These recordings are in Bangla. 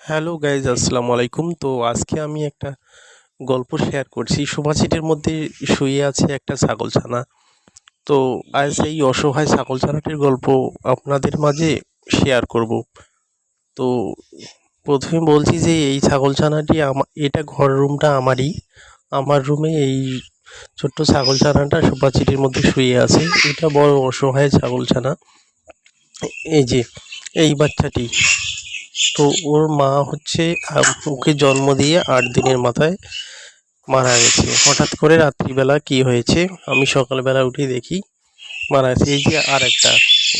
হ্যালো গাইজ আসসালামু আলাইকুম তো আজকে আমি একটা গল্প শেয়ার করছি। সোফাসিটের মধ্যে শুয়ে আছে একটা ছাগলছানা তো আজ এই অসহায় ছাগলছানাটির গল্প আপনাদের মাঝে শেয়ার করব। তো প্রথমে বলছি যে এই ছাগলছানাটি আমা এটা ঘর রুমটা আমারই। আমার রুমে এই ছোট্ট ছাগলছানাটা সোফাসিটের মধ্যে শুয়ে আছে। এটা বড় অসহায় ছাগলছানা এই যে, এই বাচ্চাটি। তো ওর মা হচ্ছে ওকে জন্ম দিয়ে আট দিনের মাথায় মারা গেছে। হঠাৎ করে রাত্রিবেলা কি হয়েছে? আমি সকালবেলা উঠে দেখি মারা গেছে। এই যে আর একটা,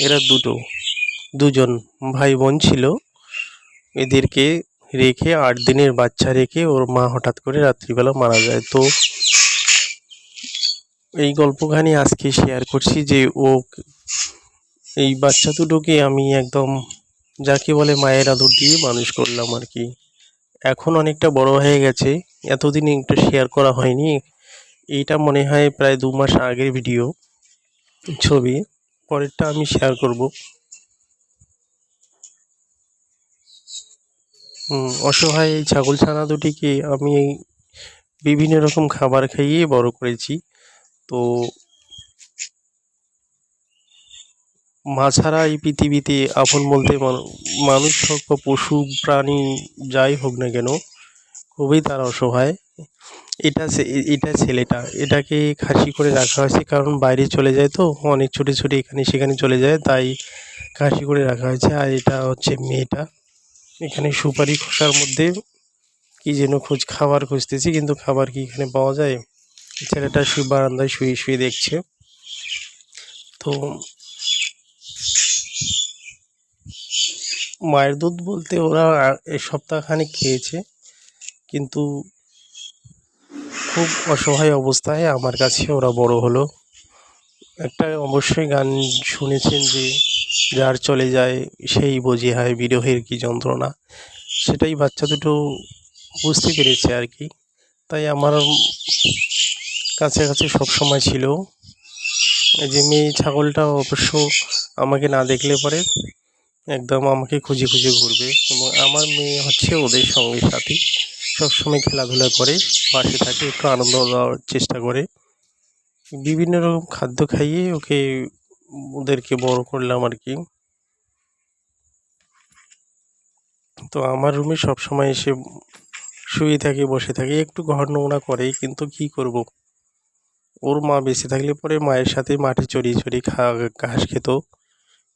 এরা দুটো, দুজন ভাই বোন ছিল। এদেরকে রেখে আট দিনের বাচ্চা রেখে ওর মা হঠাৎ করে রাত্রিবেলা মারা যায়। তো এই গল্পখানি আজকে শেয়ার করছি যে ও এই বাচ্চা দুটোকে আমি একদম যাকে বলে মায়ের আদর দিয়ে মানুষ করলাম আর কি। এখন অনেকটা বড় হয়ে গেছে। এতদিন একটা শেয়ার করা হয়নি। এইটা মনে হয় প্রায় দু মাস আগের ভিডিও ছবি। পরেরটা আমি শেয়ার করব। অসহায় এই ছাগল ছানা দুটিকে আমি বিভিন্ন রকম খাবার খাইয়ে বড় করেছি। তো মা ছাড়া এই পৃথিবীতে আপন বলতে মানুষ হোক বা পশু, প্রাণী, যাই হোক না কেন, খুবই তারা অসহায়। এটা এটা ছেলেটা, এটাকে খাসি করে রাখা হয়েছে কারণ বাইরে চলে যায় তো, অনেক ছুটে ছুটে এখানে সেখানে চলে যায়, তাই খাসি করে রাখা হয়েছে। আর এটা হচ্ছে মেয়েটা, এখানে সুপারি খোসার মধ্যে কি যেন খোঁজ, খাবার খুঁজতেছি কিন্তু খাবার কি এখানে পাওয়া যায়? ছেলেটা শুয়ে বারান্দায় শুয়ে শুয়ে দেখছে। তো মায়ের দুধ বলতে ওরা এই সপ্তাহখানেক খেয়েছে। কিন্তু খুব অসহায় অবস্থায় আমার কাছে ওরা বড় হলো। একটা অবশ্যই গান শুনেছেন যে, যার চলে যায় সেই বোঝে হয় বিরহের কি যন্ত্রণা। সেটাই বাচ্চা দুটো বুঝতে পেরেছে আর কি। তাই আমার কাছে কাছে সব সময় ছিল। যে মেয়ে ছাগলটা অবশ্য আমাকে না দেখলে পরে একদম আমাকে খুঁজে খুঁজে ঘুরবে এবং আমার মেয়ে হচ্ছে ওদের সঙ্গে সাথী। সবসময় খেলাধুলা করে, পাশে থাকে, একটু আনন্দ দেওয়ার চেষ্টা করে। বিভিন্ন রকম খাদ্য খাইয়ে ওকে ওদেরকে বড় করলাম আর কি। তো আমার রুমে সবসময় এসে শুয়ে থাকে, বসে থাকে, একটু ঘর নোংরা করে, কিন্তু কি করব? ওর মা বেঁচে থাকলে পরে মায়ের সাথে মাঠে চড়িয়ে চড়িয়ে খা ঘাস খেত।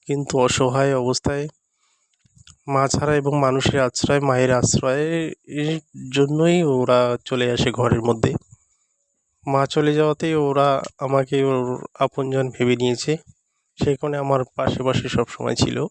কিন্তু অসহায় অবস্থায় মা ছাড়া এবং মানুষের আশ্রয়, মায়ের আশ্রয়ের জন্যই ওরা চলে আসে ঘরের মধ্যে। মা চলে যাওয়াতেই ওরা আমাকে ওর আপনজন ভেবে নিয়েছে। সেখানে আমার পাশে পাশে সবসময় ছিল।